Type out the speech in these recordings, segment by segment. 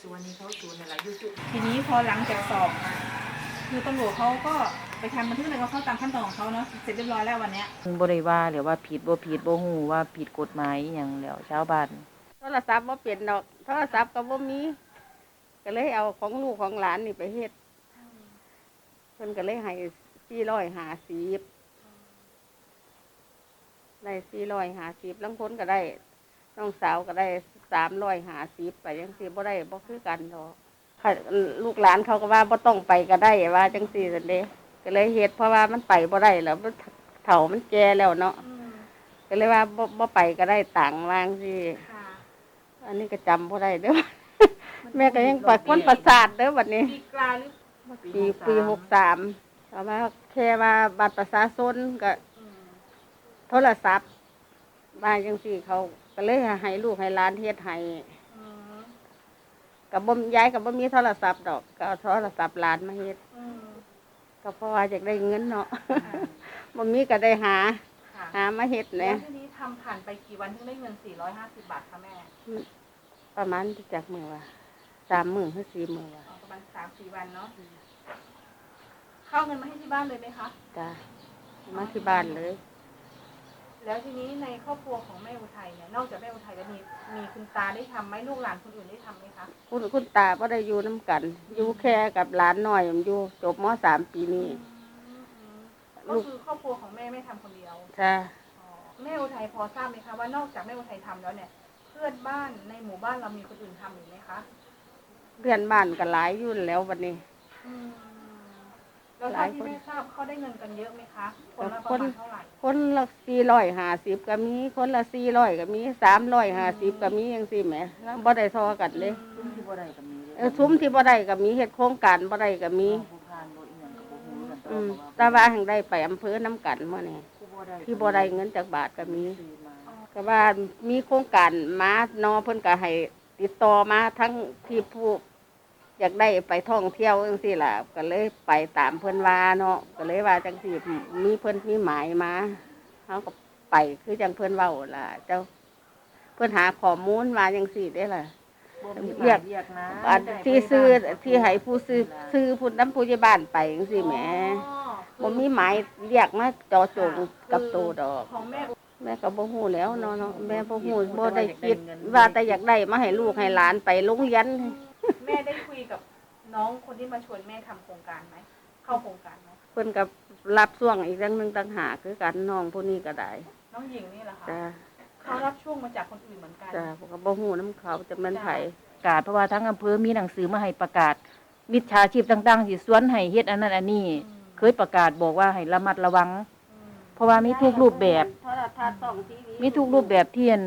สุวรรณีเขาศูนย์อะไรอยู่จุดทีนี้พอหลังจากสอบคือตำรวจเขาก็ไปทำบันทึกอะไรก็เข้าตามขั้นตอนของเขาเนาะเสร็จเรียบร้อยแล้ววันเนี้ยบ่ได้ว่าหรือว่าผิดบ่ผิดบ่ฮู้ว่าผิดกฎหมายอหย่างแล้วชาวบ้าน โทรศัพท์บ่เปลี่ยนดอก โทรศัพท์ก็บ่มีก็เลยเอาของลูกของหลานนี่ไปเฮ็ดเพิ่นก็เลยให้สี่ร้อยห้าสิบได้สี่ร้อยห้าสิบลังพ้นก็ได้ น้องสาวก็ได้สามร้อยห้าสิบไปจังสี่บ่ได้บ่คือกันดอกค่ะลูกหลานเขาก็ว่าบ่ต้องไปก็ได้ว่า จังสี่สันเด้ก็เลยเฮ็ดเพราะว่ามันไปบ่ได้แล้วมันเฒ่ามันแก่แล้วเนาะก็เลยว่าบ่บ่ไปก็ได้ต่างค์วางสิค่ะอันนี้ก็จำพอได้เด้อแม่ก็ยังปัดคนประสาทเด้อวันนี้ปีกลายหรือปีปีหกสามแต่ว่าแค่ว่าบัตรประชาชนกับอืมโทรศัพท์มาจังสี่เขา ก็เลยให้ลูกให้หล้านเฮ็ดให้อืมกับบ่มย้ายกับบ่มีโทรศัพท์ดอกก็เอาโทรศัพท์หลานมาเฮ็ดอืมก็เพราะว่าอยากได้เงินเนาะค่ะบ่มีก็ได้หา ค่ะหามาเฮ็ดแล้นะวทีนี้ทำผ่านไปกี่วันถึงได้เงิน 450 บาทคะแม่ประมาณจากมือว่าสามมือหรือสี่มือว่า อ๋อประมาณ3-4วันเนาะเข้าเงินมาให้ที่บ้านเลยไหมคะจ้ามาที่บ้านเลย แล้วทีนี้ในครอบครัวของแม่อุทัยเนี่ยนอกจากแม่อุทัยแล้วมีมีคุณตาได้ทำไหมลูกหลานคนอื่นได้ทำไหมคะคุณคุณตาก็ได้อยู่น้กัน อยู่แค่กับหลานน้อยมันอยู่จบมสามปีนี้ อืมอืมก็คือครอบครัวของแม่ไม่ทำคนเดียวจ้าอ๋อแม่อุทัยพอทราบไหมคะว่านอกจากแม่อุทัยทำแล้วเนี่ยเพื่อนบ้านในหมู่บ้านเรามีคนอื่นทำอีกไหมคะ เพื่อนบ้านก็หลายอยู่แล้ววันนี้ อืม แล้วหเท่าลายที่คนแม่ทราบเขาได้เงินกันเยอะไหมคะคนละคประนมาณเท่าไหร่คนละสี่ร้อยห้าสิบก็มีคนละสี่ร้อยก็มีสามร้อยห้าสิบก็มียังสี่แหมแล้วบ่ได้ทอกันเลยซุ่มที่บ่ได้ก็มีเออซุ้มที่บ่ได้ก็มีเฮ็ดโครงการบ่ได้ก็มีผู้พานบ่อีหยังก็บ่ฮู้กันอืมแต่แต่ว่าแห่งได้ไปอำเภอน้ำกันมื้อนี้ผู้บ่ได้ที่บ่ได้เงินจากบาทก็มีซื้อมาก็ว่ามีโครงการมานอเพิ่นก็ให้ติดต่อมาทั้งที่ผู้ อยากได้ไปท่องเที่ยวจังซี่ล่ะ ก็เลยไปตามเพิ่นว่าเนาะก็เลยว่าจังซี่มีเพิ่นมีหมายมาเฮาก็ไปคือจังเพิ่นเว้าล่ะ เจ้าเพิ่นหาข้อมูลมาจังซี่ได้ล่ะบ่มีเรียกเรียกนะอันที่ซื้อที่ให้ผู้ซื้อซื้อผู้นำผู้ใหญ่บ้านไปจังซี่แหมอ๋อบ่มีหมายเรียกมาเจอจงกับโตดอกของแม่อุแม่ก็บ่ฮู้แหล้วเนาะเนาะแม่บ่ฮู้บ่ได้คิดว่าแต่อยากได้มาให้ลูกให้หลานไปโรงเรียน แม่ได้คุยกับน้องคนที่มาชวนแม่ทำโครงการไหม เข้าโครงการไหมเพิ่นก็รับช่วงอีกเรื่องหนึงต่างหากคือกันน้องผู้นี้ก็ได้น้องหญิงนี่แหละค่ะจ้าเขารับช่วงมาจากคนอื่นเหมือนกัน จ้าก็บ่ฮู้นํเขาจะแม่นไผประกาศเพราะว่าทั้งอำเภอมีหนังสือมาให้ประกาศมิจฉาชีพต่างๆสิสวนให้เฮ็ดอันนั้นอันนี้ อืม เคยประกาศบอกว่าให้ระมัดระวัง อืมเพราะว่ามีทุกรูปแบบ โทรทัศน์ส่องทีวีมีทุกรูปแบบที่อัน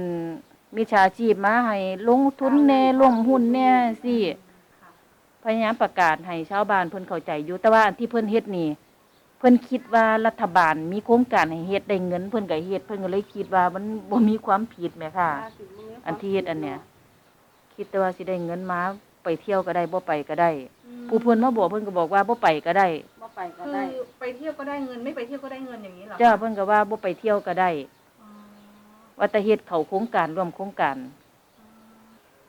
มิจฉาชีพมาให้ลงทุนแน่ร่วมหุ้นแน่สิค่ะ พยายามประกาศให้ชาวบ้านเพิ่นเข้าใจอยู่แต่ว่าอันที่เพิ่นเฮ็ดนี่เพิ่นคิดว่ารัฐบาลมีโครงการให้เฮ็ดได้เงิน เพิ่นก็เฮ็ดเพิ่นก็เลยคิดว่ามันบ่มีความผิดแหมค่ะ อันที่เฮ็ดอันเนี้ยคิดแต่ว่าสิได้เงินมาไปเที่ยวก็ได้บ่ไปก็ได้ ผู้เพิ่นมาบอกเพิ่นก็บอกว่าบ่ไปก็ได้บ่ไปก็คือได้ไปเที่ยวก็ได้เงินไม่ไปเที่ยวก็ได้เงินอย่างนี้เหรอคะเจ้าเพิ่นก็ว่าบ่ไปเที่ยวก็ได้อ๋อว่าแต่เฮ็ดเข้าโครงการร่วมโครงการ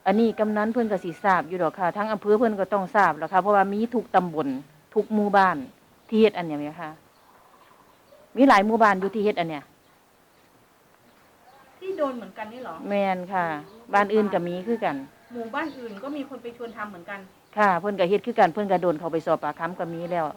อันนี้กำนันเพิ่นก็สิทราบอยู่ดอกค่ะ ทั้งอำเภอเพิ่นก็ต้องทราบแหล้วค่ะ เพราะว่ามีทุกตำบลทุกหมู่บ้านที่เฮ็ดอันเนี้ยแม่ค่ะมีหลายหมู่บ้านอยู่ที่เฮ็ดอันเนี้ยที่โดนเหมือนกันนี่เหรอ แม่นค่ะ บ้านอื่นก็มีคือกัน หมู่บ้านอื่นก็มีคนไปชวนทำเหมือนกัน ค่ะ เพิ่นก็เฮ็ดคือกันเพิ่นก็โดนเขาไปสอบปากคำก็มีแล้วอ